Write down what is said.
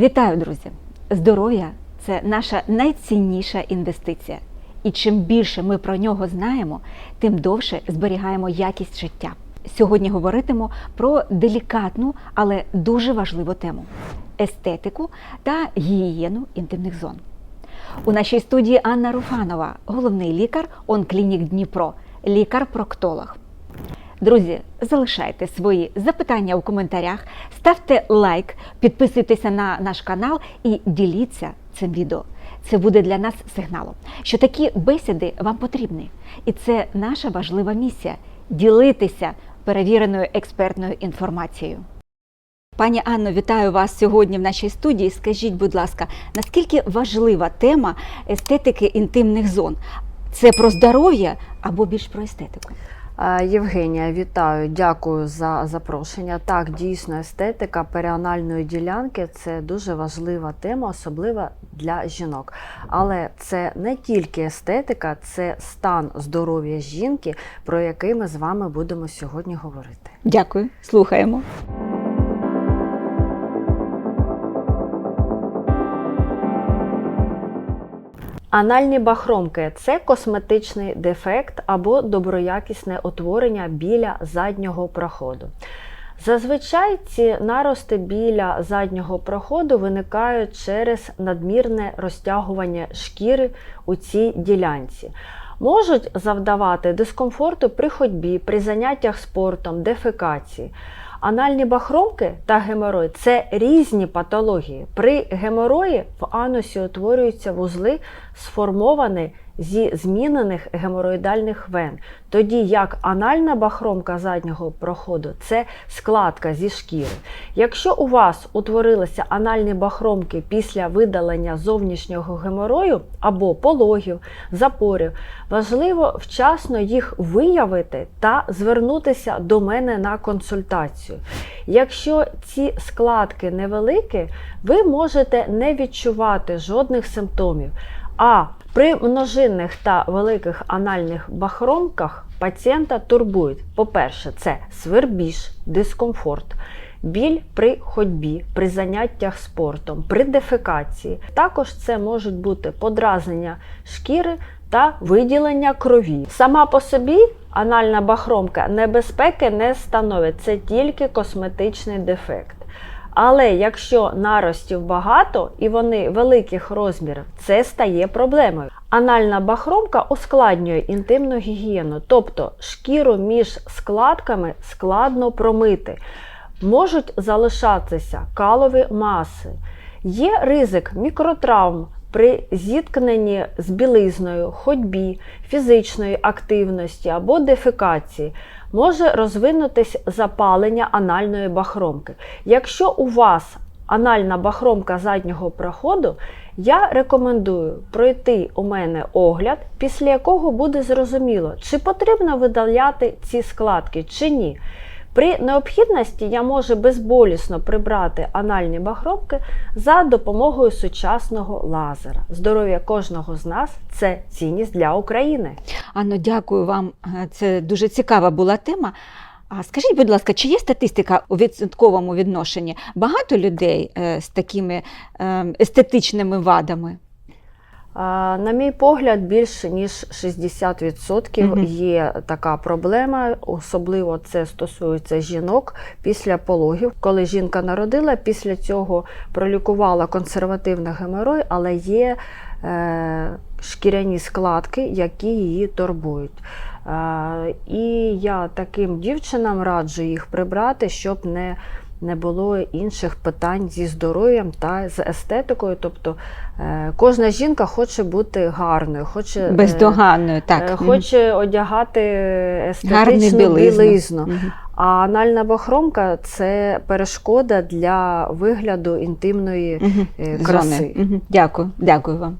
Вітаю, друзі! Здоров'я це наша найцінніша інвестиція. І чим більше ми про нього знаємо, тим довше зберігаємо якість життя. Сьогодні говоритимо про делікатну, але дуже важливу тему естетику та гігієну інтимних зон. У нашій студії Анна Руфанова, головний лікар Онклінік Дніпро, лікар-проктолог. Друзі, залишайте свої запитання у коментарях, ставте лайк, підписуйтеся на наш канал і діліться цим відео. Це буде для нас сигналом, що такі бесіди вам потрібні. І це наша важлива місія ділитися перевіреною експертною інформацією. Пані Анно, вітаю вас сьогодні в нашій студії. Скажіть, будь ласка, наскільки важлива тема естетики інтимних зон? Це про здоров'я або більш про естетику? Е, Євгенія, вітаю, дякую за запрошення. Так, дійсно, естетика періанальної ділянки це дуже важлива тема, особливо для жінок. Але це не тільки естетика, це стан здоров'я жінки, про який ми з вами будемо сьогодні говорити. Дякую, слухаємо. Анальні бахромки це косметичний дефект або доброякісне утворення біля заднього проходу. Зазвичай ці нарости біля заднього проходу виникають через надмірне розтягування шкіри у цій ділянці. Можуть завдавати дискомфорту при ходьбі, при заняттях спортом, дефекації. Анальні бахромки та геморой це різні патології. При геморої в анусі утворюються вузли, сформовані зі змінених геморроїдальних вен, тоді як анальна бахромка заднього проходу це складка зі шкіри. Якщо у вас утворилися анальні бахромки після видалення зовнішнього геморою або пологів, запорів, важливо вчасно їх виявити та звернутися до мене на консультацію. Якщо ці складки невеликі, ви можете не відчувати жодних симптомів. А при множинних та великих анальних бахромках пацієнта турбують, по-перше, це свербіж, дискомфорт, біль при ходьбі, при заняттях спортом, при дефекації. Також це можуть бути подразнення шкіри та виділення крові. Сама по собі анальна бахромка небезпеки не становить, це тільки косметичний дефект. Але якщо наростів багато і вони великих розмірів, це стає проблемою. Анальна бахромка ускладнює інтимну гігієну, тобто шкіру між складками складно промити. Можуть залишатися калові маси. Є ризик мікротравм при зіткненні з білизною, ходьбі, фізичної активності або дефекації може розвинутись запалення анальної бахромки. Якщо у вас анальна бахромка заднього проходу, я рекомендую пройти у мене огляд, після якого буде зрозуміло, чи потрібно видаляти ці складки чи ні. При необхідності я можу безболісно прибрати анальні бахромки за допомогою сучасного лазера. Здоров'я кожного з нас це цінність для України. Анно, дякую вам. Це дуже цікава була тема. А скажіть, будь ласка, чи є статистика у відсотковому відношенні? Багато людей е, з такими е, естетичними вадами? На мій погляд, більше ніж 60% Мгм. є така проблема. Особливо це стосується жінок після пологів. Коли жінка народила, після цього пролікувала консервативний геморой, але є е, шкіряні складки, які її турбують. Е, і я таким дівчинам раджу їх прибрати, щоб не не було інших питань зі здоров'ям та з естетикою. Тобто е, кожна жінка хоче бути гарною, хоче, е, Бездоганною, е, так. Хоче одягати естетичну білизну. білизну. А анальна бахромка це перешкода для вигляду інтимної е, краси. Дякую, дякую вам.